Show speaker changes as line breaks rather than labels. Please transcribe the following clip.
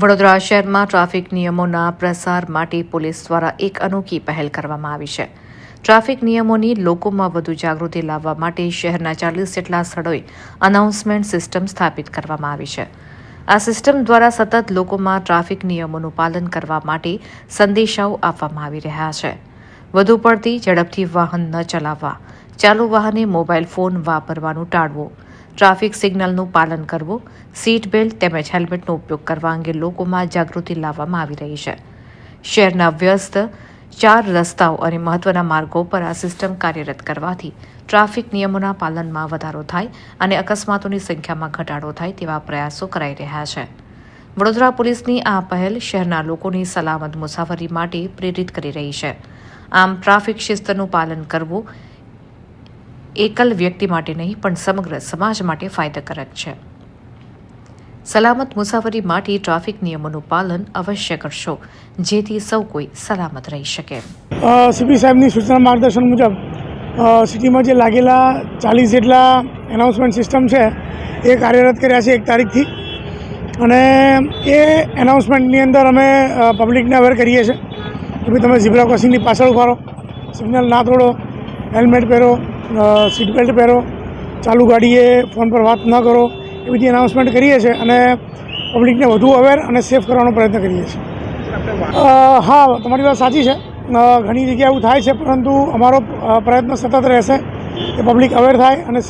વડોદરા શહેરમાં ટ્રાફિક નિયમોના પ્રસાર માટે પોલીસ દ્વારા એક અનોખી પહેલ કરવામાં આવી છે. ટ્રાફિક નિયમોની લોકોમાં વધુ જાગૃતિ લાવવા માટે શહેરના ચાલીસ જેટલા સ્થળોએ અનાઉન્સમેન્ટ સિસ્ટમ સ્થાપિત કરવામાં આવી છે. આ સિસ્ટમ દ્વારા સતત લોકોમાં ટ્રાફિક નિયમોનું પાલન કરવા માટે સંદેશાઓ આપવામાં આવી રહ્યા છે. વધુ પડતી ઝડપથી વાહન ન ચલાવવા. ચાલુ વાહને મોબાઈલ ફોન વાપરવાનું ટાળવું. ટ્રાફિક સિગ્નલનું પાલન કરવું. સીટ બેલ્ટ તેમજ હેલ્મેટનો ઉપયોગ કરવા અંગે લોકોમાં જાગૃતિ લાવવામાં આવી રહી છે. શહેરના વ્યસ્ત ચાર રસ્તાઓ અને મહત્વના માર્ગો પર આ સિસ્ટમ કાર્યરત કરવાથી ટ્રાફિક નિયમોના પાલનમાં વધારો થાય અને અકસ્માતોની સંખ્યામાં ઘટાડો થાય તેવા પ્રયાસો કરાઈ રહ્યા છે. વડોદરા પોલીસની આ પહેલ શહેરના લોકોની સલામત મુસાફરી માટે પ્રેરિત કરી રહી છે. આમ ટ્રાફિક શિસ્તનું પાલન કરવું એકલ વ્યક્તિ માટે નહીં, પણ સમગ્ર સમાજ માટે ફાયદાકારક છે. સલામત મુસાફરી માટે ટ્રાફિક નિયમોનું પાલન અવશ્ય કરશો, જેથી સૌ કોઈ સલામત રહી શકે.
સીપી સાહેબની સૂચના માર્ગદર્શન મુજબ સિટીમાં જે લાગેલા ચાલીસ જેટલા એનાઉન્સમેન્ટ સિસ્ટમ છે, એ કાર્યરત કર્યા છે એક તારીખથી. અને એ એનાઉન્સમેન્ટની અંદર અમે પબ્લિકને અવેર કરીએ છીએ. કે ભાઈ તમે ઝીબ્રા ક્રોસિંગની પાછળ ઊભા સિગ્નલ ના તોડો હેલ્મેટ પહેરો સીટ બેલ્ટ પહેરો, ચાલુ ગાડીએ ફોન પર વાત ન કરો. એ બધી એનાઉન્સમેન્ટ કરીએ છીએ અને પબ્લિકને વધુ અવેર અને સેફ કરવાનો પ્રયત્ન કરીએ છીએ. હા, તમારી વાત સાચી છે. ઘણી જગ્યાએ એવું થાય છે, પરંતુ અમારો પ્રયત્ન સતત રહેશે કે પબ્લિક અવેર થાય અને